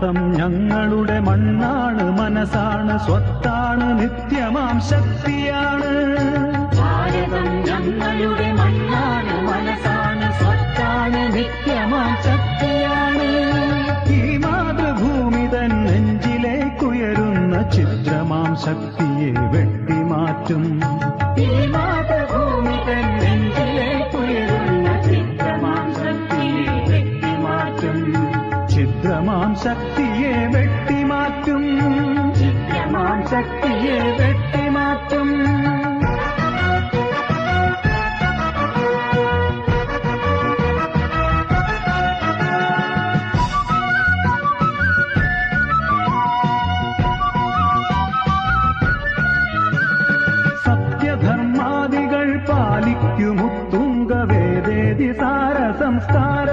ഭാരതം ഞങ്ങളുടെ മണ്ണാണ് മനസ്സാണ് സ്വത്താണ് നിത്യമാം ശക്തിയാണ്. ഭാരതം ഞങ്ങളുടെ മണ്ണാണ് മനസ്സാണ് സ്വത്താണ് നിത്യമാം ശക്തിയാണ്. ഈ മാതൃഭൂമി തൻ നെഞ്ചിലേക്കുയരുന്ന ചിത്രമാം ശക്തിയെ വെട്ടിമാറ്റും. ഈ ചിത്രമാം ശക്തിയെ വെട്ടിമാറ്റും. ചിത്രമാം ശക്തിയെ വെട്ടിമാറ്റും. സത്യധർമാദികൾ പാലിക്കുമുത്തുങ്കവേദേതി സാര സംസ്കാര